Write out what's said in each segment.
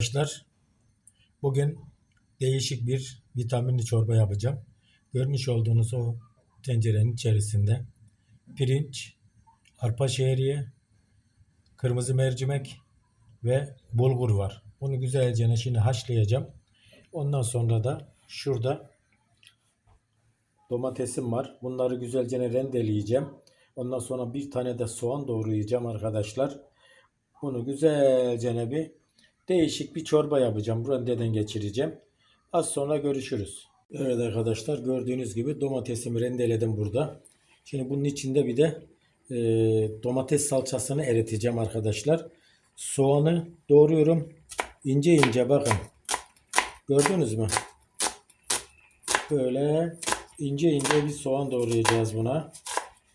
Arkadaşlar bugün değişik bir vitaminli çorba yapacağım. Görmüş olduğunuz o tencerenin içerisinde pirinç, arpa şehriye, kırmızı mercimek ve bulgur var. Bunu güzelce şimdi haşlayacağım. Ondan sonra da şurada domatesim var. Bunları güzelce rendeleyeceğim. Ondan sonra bir tane de soğan doğrayacağım arkadaşlar. Bunu güzelce bir değişik bir çorba yapacağım. Bu rendeden geçireceğim. Az sonra görüşürüz. Evet arkadaşlar gördüğünüz gibi domatesimi rendeledim burada. Şimdi bunun içinde bir de e, domates salçasını eriteceğim arkadaşlar. Soğanı doğruyorum. ince ince bakın. Gördünüz mü? Böyle ince ince bir soğan doğrayacağız buna.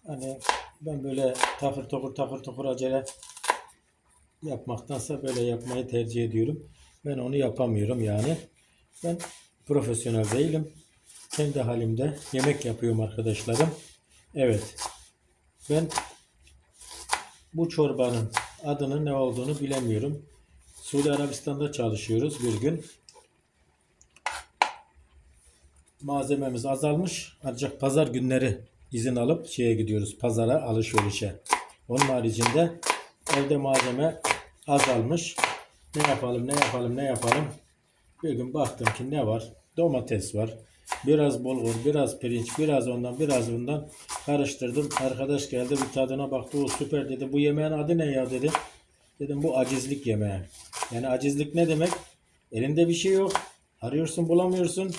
Hani ben böyle takır tokur takır tokur acele yapmaktansa böyle yapmayı tercih ediyorum. Ben onu yapamıyorum yani. Ben profesyonel değilim. Kendi halimde yemek yapıyorum arkadaşlarım. Evet. Ben bu çorbanın adının ne olduğunu bilemiyorum. Suudi Arabistan'da çalışıyoruz bir gün. Malzememiz azalmış. Ancak pazar günleri izin alıp şeye gidiyoruz. Pazara alışverişe. Onun haricinde evde malzeme azalmış. Ne yapalım, ne yapalım, ne yapalım. Bir gün baktım ki ne var? Domates var. Biraz bulgur, biraz pirinç, biraz ondan, biraz bundan karıştırdım. Arkadaş geldi bir tadına baktı. O süper dedi. Bu yemeğin adı ne ya dedi. Dedim bu acizlik yemeği. Yani acizlik ne demek? Elinde bir şey yok. Arıyorsun bulamıyorsun.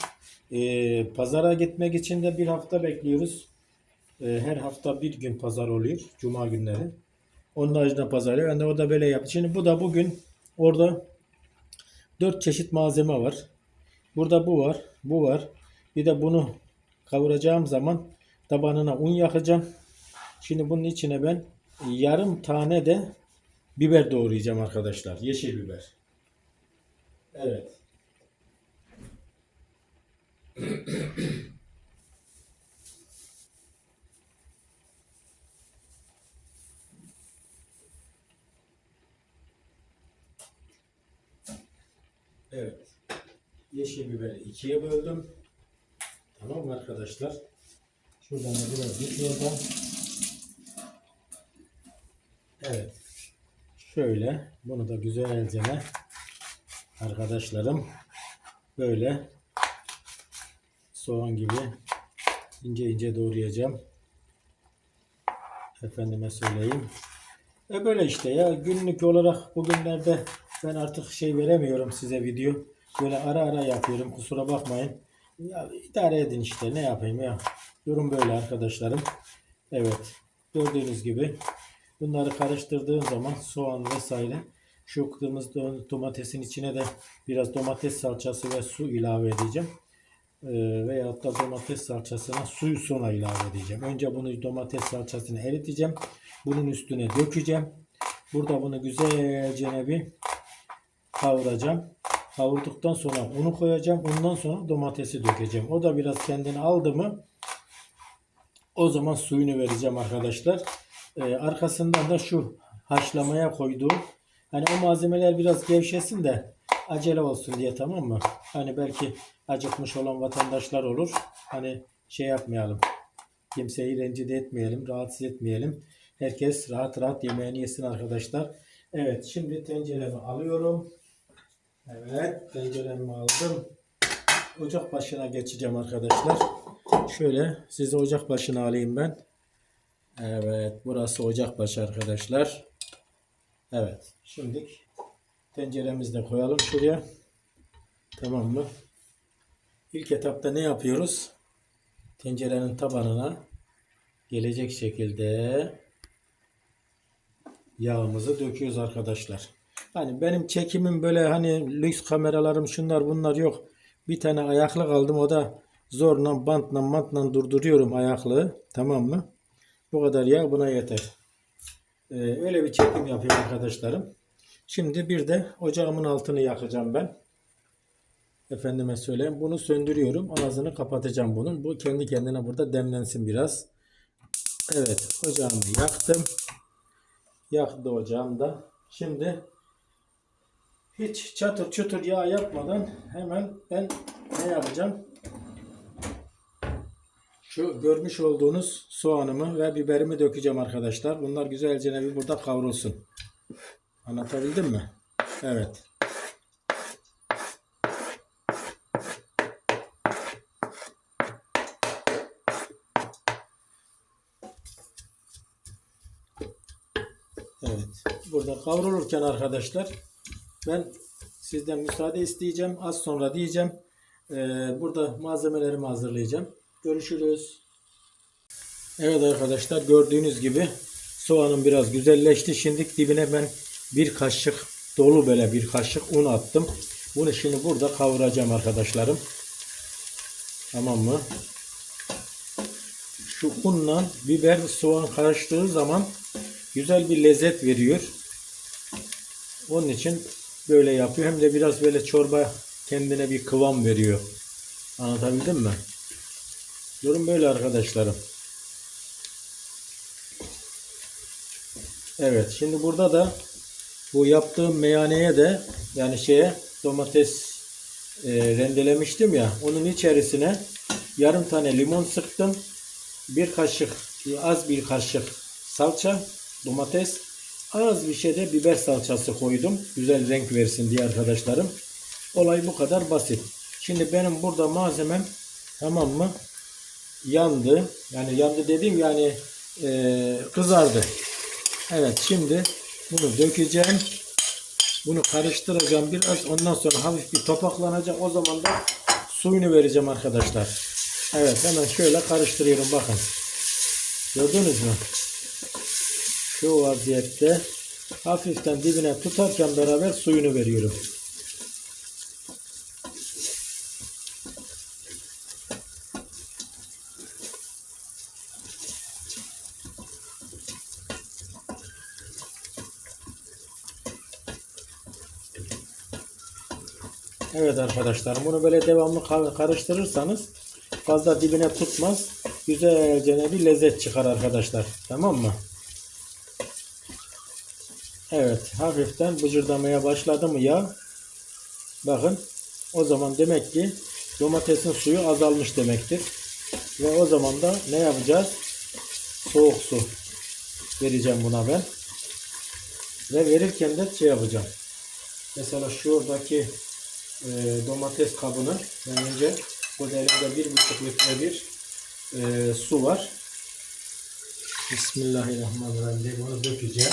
Ee, pazara gitmek için de bir hafta bekliyoruz. Ee, her hafta bir gün pazar oluyor. Cuma günleri. Onun haricinde pazar yok. Yani o da böyle yaptı. Şimdi bu da bugün orada dört çeşit malzeme var. Burada bu var. Bu var. Bir de bunu kavuracağım zaman tabanına un yakacağım. Şimdi bunun içine ben yarım tane de biber doğrayacağım arkadaşlar. Yeşil biber. Evet. Evet. Yeşil biberi ikiye böldüm. Tamam mı arkadaşlar? Şuradan da biraz geçiyorum. Evet. Şöyle bunu da güzelce arkadaşlarım böyle soğan gibi ince ince doğrayacağım. Efendime söyleyeyim. E böyle işte ya günlük olarak bugünlerde ben artık şey veremiyorum size video. Böyle ara ara yapıyorum kusura bakmayın. Ya idare edin işte ne yapayım ya. Durum böyle arkadaşlarım. Evet gördüğünüz gibi bunları karıştırdığım zaman soğan vesaire şu kırmızı domatesin içine de biraz domates salçası ve su ilave edeceğim. Ee, veyahut da domates salçasına suyu sonra ilave edeceğim. Önce bunu domates salçasını eriteceğim. Bunun üstüne dökeceğim. Burada bunu güzelce bir kavuracağım. Kavurduktan sonra unu koyacağım. Ondan sonra domatesi dökeceğim. O da biraz kendini aldı mı o zaman suyunu vereceğim arkadaşlar. Ee, arkasından da şu haşlamaya koyduğum hani o malzemeler biraz gevşesin de acele olsun diye tamam mı? Hani belki acıkmış olan vatandaşlar olur. Hani şey yapmayalım. Kimseyi rencide etmeyelim, rahatsız etmeyelim. Herkes rahat rahat yemeğini yesin arkadaşlar. Evet şimdi tenceremi alıyorum. Evet tenceremi aldım. Ocak başına geçeceğim arkadaşlar. Şöyle sizi ocak başına alayım ben. Evet burası ocak başı arkadaşlar. Evet şimdi tenceremizi de koyalım şuraya. Tamam mı? İlk etapta ne yapıyoruz? Tencerenin tabanına gelecek şekilde yağımızı döküyoruz arkadaşlar. Hani benim çekimim böyle hani lüks kameralarım şunlar bunlar yok. Bir tane ayaklık aldım o da zorla bantla mantla durduruyorum ayaklığı. Tamam mı? Bu kadar yağ buna yeter. Ee, öyle bir çekim yapıyorum arkadaşlarım. Şimdi bir de ocağımın altını yakacağım ben. Efendime söyleyeyim. Bunu söndürüyorum. Ağzını kapatacağım bunun. Bu kendi kendine burada demlensin biraz. Evet. Ocağımı yaktım. Yaktı ocağım da. Şimdi hiç çatır çutur yağ yapmadan hemen ben ne yapacağım? Şu görmüş olduğunuz soğanımı ve biberimi dökeceğim arkadaşlar. Bunlar güzelce bir burada kavrulsun. Anlatabildim mi? Evet. Evet. Burada kavrulurken arkadaşlar ben sizden müsaade isteyeceğim. Az sonra diyeceğim. Ee, burada malzemelerimi hazırlayacağım. Görüşürüz. Evet arkadaşlar gördüğünüz gibi soğanım biraz güzelleşti. Şimdi dibine ben bir kaşık dolu böyle bir kaşık un attım. Bunu şimdi burada kavuracağım arkadaşlarım. Tamam mı? Şu unla biber soğan karıştığı zaman güzel bir lezzet veriyor. Onun için böyle yapıyor. Hem de biraz böyle çorba kendine bir kıvam veriyor. Anlatabildim mi? Durum böyle arkadaşlarım. Evet şimdi burada da bu yaptığım meyaneye de yani şeye domates e, rendelemiştim ya onun içerisine yarım tane limon sıktım. Bir kaşık az bir kaşık salça domates az bir şey de biber salçası koydum. Güzel renk versin diye arkadaşlarım. Olay bu kadar basit. Şimdi benim burada malzemem tamam mı? Yandı. Yani yandı dediğim yani e, kızardı. Evet şimdi bunu dökeceğim. Bunu karıştıracağım biraz. Ondan sonra hafif bir topaklanacak. O zaman da suyunu vereceğim arkadaşlar. Evet hemen şöyle karıştırıyorum bakın. Gördünüz mü? Şu vaziyette hafiften dibine tutarken beraber suyunu veriyorum. Evet arkadaşlar bunu böyle devamlı ka- karıştırırsanız fazla dibine tutmaz. Güzelce bir lezzet çıkar arkadaşlar. Tamam mı? Evet hafiften bıcırdamaya başladı mı ya? Bakın o zaman demek ki domatesin suyu azalmış demektir. Ve o zaman da ne yapacağız? Soğuk su vereceğim buna ben. Ve verirken de şey yapacağım. Mesela şuradaki e, domates kabını ben önce burada elimde bir buçuk litre bir e, su var. Bismillahirrahmanirrahim. Bunu dökeceğim.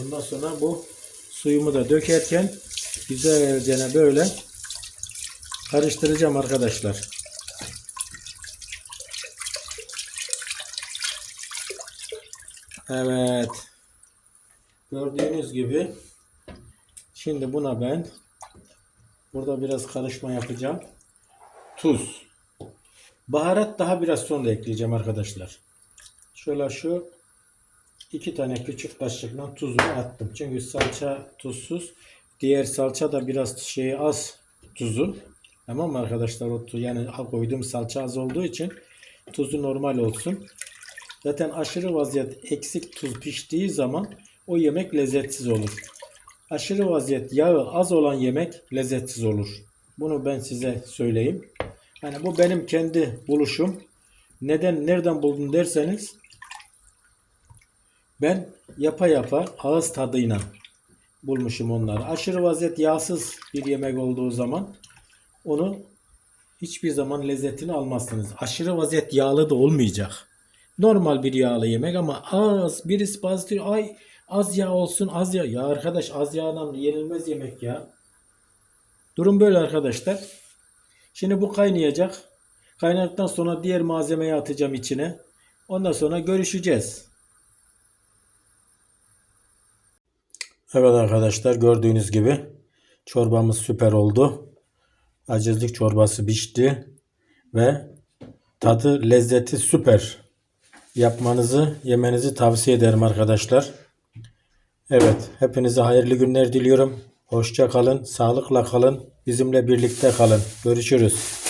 Ondan sonra bu suyumu da dökerken güzelce böyle karıştıracağım arkadaşlar. Evet. Gördüğünüz gibi şimdi buna ben burada biraz karışma yapacağım. Tuz. Baharat daha biraz sonra ekleyeceğim arkadaşlar. Şöyle şu iki tane küçük kaşıkla tuzunu attım. Çünkü salça tuzsuz. Diğer salça da biraz şeyi az tuzu. Tamam mı arkadaşlar? O tu- yani koyduğum salça az olduğu için tuzu normal olsun. Zaten aşırı vaziyet eksik tuz piştiği zaman o yemek lezzetsiz olur. Aşırı vaziyet yağı az olan yemek lezzetsiz olur. Bunu ben size söyleyeyim. Yani bu benim kendi buluşum. Neden nereden buldun derseniz ben yapa yapa ağız tadıyla bulmuşum onları. Aşırı vaziyet yağsız bir yemek olduğu zaman onu hiçbir zaman lezzetini almazsınız. Aşırı vaziyet yağlı da olmayacak. Normal bir yağlı yemek ama az birisi bazı ay az yağ olsun az yağ. Ya arkadaş az yağla yenilmez yemek ya. Durum böyle arkadaşlar. Şimdi bu kaynayacak. Kaynadıktan sonra diğer malzemeyi atacağım içine. Ondan sonra görüşeceğiz. Evet arkadaşlar gördüğünüz gibi çorbamız süper oldu. Acızlık çorbası pişti ve tadı lezzeti süper. Yapmanızı yemenizi tavsiye ederim arkadaşlar. Evet hepinize hayırlı günler diliyorum. Hoşça kalın, sağlıkla kalın, bizimle birlikte kalın. Görüşürüz.